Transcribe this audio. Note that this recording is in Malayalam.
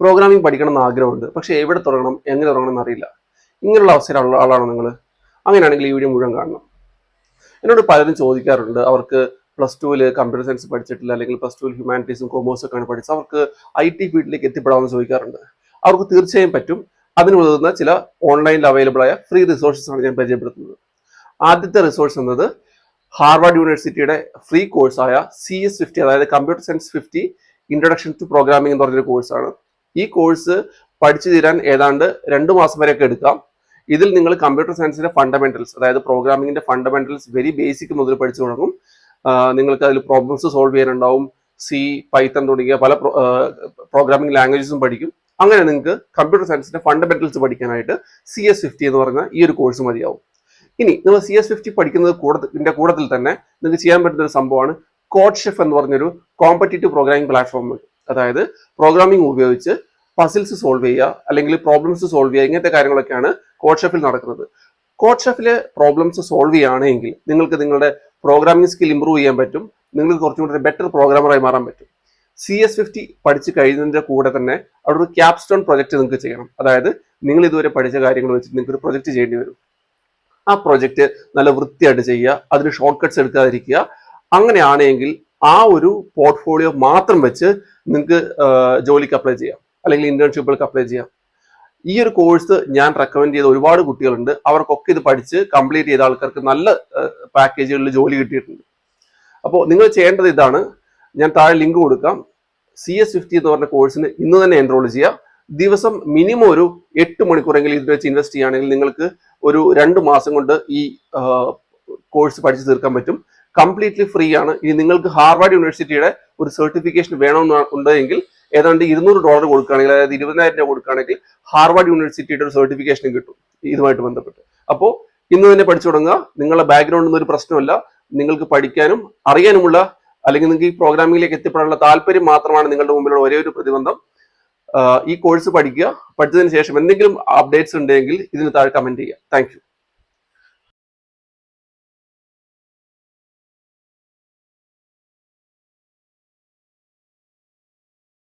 പ്രോഗ്രാമിംഗ് പഠിക്കണം എന്ന് ആഗ്രഹമുണ്ട്. പക്ഷേ എവിടെ തുടങ്ങണം എങ്ങനെ തുടങ്ങണം എന്നറിയില്ല. ഇങ്ങനെയുള്ള അവസരമുള്ള ആളാണോ നിങ്ങൾ അങ്ങനെയാണെങ്കിൽ ഈ വീഡിയോ മുഴുവൻ കാണണം. എന്നോട് പലരും ചോദിക്കാറുണ്ട്. അവർക്ക് പ്ലസ് ടുവിൽ കമ്പ്യൂട്ടർ സയൻസ് പഠിച്ചിട്ടില്ല അല്ലെങ്കിൽ പ്ലസ് ടുവിൽ ഹ്യൂമാനിറ്റീസും കോമേഴ്സും ഒക്കെയാണ് പഠിച്ചത്. അവർക്ക് ഐ ടി ഫീൽഡിലേക്ക് എത്തിപ്പെടാമെന്ന് ചോദിക്കാറുണ്ട്. അവർക്ക് തീർച്ചയായും പറ്റും. അതിന് ഉതകുന്ന ചില ഓൺലൈനിൽ അവൈലബിൾ ആയ ഫ്രീ റിസോഴ്സസ് ആണ് ഞാൻ പരിചയപ്പെടുത്തുന്നത്. ആദ്യത്തെ റിസോഴ്സ് എന്നത് ഹാർവാർഡ് യൂണിവേഴ്സിറ്റിയുടെ ഫ്രീ കോഴ്സായ സി എസ് ഫിഫ്റ്റി അതായത് computer science fifty introduction to programming എന്ന് പറഞ്ഞൊരു കോഴ്സാണ് ഈ കോഴ്സ് പഠിച്ചു തീരാൻ ഏതാണ്ട് രണ്ട് മാസം വരെയൊക്കെ എടുക്കാം. ഇതിൽ നിങ്ങൾ കമ്പ്യൂട്ടർ സയൻസിന്റെ ഫണ്ടമെന്റൽസ് അതായത് പ്രോഗ്രാമിംഗിന്റെ ഫണ്ടമെന്റൽസ് വെരി ബേസിക് മുതൽ പഠിച്ചു തുടങ്ങും. നിങ്ങൾക്ക് അതിൽ പ്രോബ്ലംസ് സോൾവ് ചെയ്യാനുണ്ടാവും. സി പൈത്തൺ തുടങ്ങിയ പല പ്രോഗ്രാമിംഗ് ലാംഗ്വേജസും പഠിക്കും. അങ്ങനെ നിങ്ങൾക്ക് കമ്പ്യൂട്ടർ സയൻസിന്റെ ഫണ്ടമെന്റൽസ് പഠിക്കാനായിട്ട് സി എസ് ഫിഫ്റ്റി എന്ന് പറഞ്ഞ ഈ ഒരു കോഴ്സ് മതിയാവും. ഇനി നിങ്ങൾ സി എസ് ഫിഫ്റ്റി പഠിക്കുന്നത് കൂടത്തിന്റെ കൂടത്തിൽ തന്നെ നിങ്ങൾക്ക് ചെയ്യാൻ പറ്റുന്ന ഒരു സംഭവമാണ് കോഡ് ഷെഫ് എന്ന് പറഞ്ഞൊരു കോമ്പറ്റേറ്റീവ് പ്രോഗ്രാമിംഗ് പ്ലാറ്റ്ഫോം അതായത് പ്രോഗ്രാമിംഗ് ഉപയോഗിച്ച് പസിൽസ് സോൾവ് ചെയ്യുക അല്ലെങ്കിൽ പ്രോബ്ലംസ് സോൾവ് ചെയ്യുക ഇങ്ങനത്തെ കാര്യങ്ങളൊക്കെയാണ് കോഡ് ഷെഫിൽ നടക്കുന്നത്. കോഡ് പ്രോബ്ലംസ് സോൾവ് ചെയ്യുകയാണെങ്കിൽ നിങ്ങൾക്ക് നിങ്ങളുടെ പ്രോഗ്രാമിംഗ് സ്കിൽ ഇമ്പ്രൂവ് ചെയ്യാൻ പറ്റും നിങ്ങൾക്ക് കുറച്ചും കൂടി ബെറ്റർ പ്രോഗ്രാമറായി മാറാൻ പറ്റും. സി എസ് ഫിഫ്റ്റി പഠിച്ച് കഴിഞ്ഞതിന്റെ കൂടെ തന്നെ അവിടെ ഒരു ക്യാപ്സ്റ്റോൺ പ്രൊജക്ട് നിങ്ങൾക്ക് ചെയ്യണം. അതായത് നിങ്ങൾ ഇതുവരെ പഠിച്ച കാര്യങ്ങൾ വെച്ചിട്ട് നിങ്ങൾക്ക് ഒരു പ്രൊജക്ട് ചെയ്യേണ്ടി വരും. ആ പ്രൊജക്ട് നല്ല വൃത്തിയായിട്ട് ചെയ്യുക അതിന് ഷോർട്ട് കട്ട്സ് എടുക്കാതിരിക്കുക. അങ്ങനെയാണെങ്കിൽ ആ ഒരു പോർട്ട്ഫോളിയോ മാത്രം വെച്ച് നിങ്ങൾക്ക് ജോലിക്ക് അപ്ലൈ ചെയ്യാം. അല്ലെങ്കിൽ ഇന്റേൺഷിപ്പുകൾക്ക് അപ്ലൈ ചെയ്യാം. ഈ ഒരു കോഴ്സ് ഞാൻ റെക്കമെൻഡ് ചെയ്ത ഒരുപാട് കുട്ടികളുണ്ട്. അവർക്കൊക്കെ ഇത് പഠിച്ച് കംപ്ലീറ്റ് ചെയ്ത ആൾക്കാർക്ക് നല്ല പാക്കേജുകളിൽ ജോലി കിട്ടിയിട്ടുണ്ട്. അപ്പോൾ നിങ്ങൾ ചെയ്യേണ്ടത് ഇതാണ്. ഞാൻ താഴെ ലിങ്ക് കൊടുക്കാം. സി എസ് ഫിഫ്റ്റി എന്ന് പറഞ്ഞ കോഴ്സിന് ഇന്ന് തന്നെ എൻറോൾ ചെയ്യുക ദിവസം മിനിമം ഒരു എട്ട് മണിക്കൂറെങ്കിലും ഇത് വെച്ച് ഇൻവെസ്റ്റ് ചെയ്യുകയാണെങ്കിൽ നിങ്ങൾക്ക് ഒരു രണ്ട് മാസം കൊണ്ട് ഈ കോഴ്സ് പഠിച്ചു തീർക്കാൻ പറ്റും. കംപ്ലീറ്റ്ലി ഫ്രീ ആണ്. ഇനി നിങ്ങൾക്ക് ഹാർവാർഡ് യൂണിവേഴ്സിറ്റിയുടെ ഒരു സർട്ടിഫിക്കേഷൻ വേണമെന്ന് ഉണ്ടെങ്കിൽ ഏതാണ്ട് ഇരുന്നൂറ് ഡോളർ കൊടുക്കുകയാണെങ്കിൽ അതായത് ഇരുപതിനായിരം രൂപ കൊടുക്കുകയാണെങ്കിൽ ഹാർവാർഡ് യൂണിവേഴ്സിറ്റിയുടെ ഒരു സർട്ടിഫിക്കേഷൻ കിട്ടും ഇതുമായിട്ട് ബന്ധപ്പെട്ട്. അപ്പോൾ ഇന്ന് തന്നെ പഠിച്ചു തുടങ്ങുക. നിങ്ങളുടെ ബാക്ക്ഗ്രൗണ്ടിൽ ഒരു പ്രശ്നമല്ല. നിങ്ങൾക്ക് പഠിക്കാനും അറിയാനുമുള്ള അല്ലെങ്കിൽ നിങ്ങൾക്ക് ഈ പ്രോഗ്രാമിംഗിലേക്ക് എത്തിപ്പെടാനുള്ള താല്പര്യം മാത്രമാണ് നിങ്ങളുടെ മുമ്പിലുള്ള ഒരേ ഒരു പ്രതിബന്ധം. ഈ കോഴ്സ് പഠിക്കുക. പഠിച്ചതിന് ശേഷം എന്തെങ്കിലും അപ്ഡേറ്റ്സ് ഉണ്ടെങ്കിൽ ഇതിന് താഴെ കമന്റ് ചെയ്യുക. താങ്ക്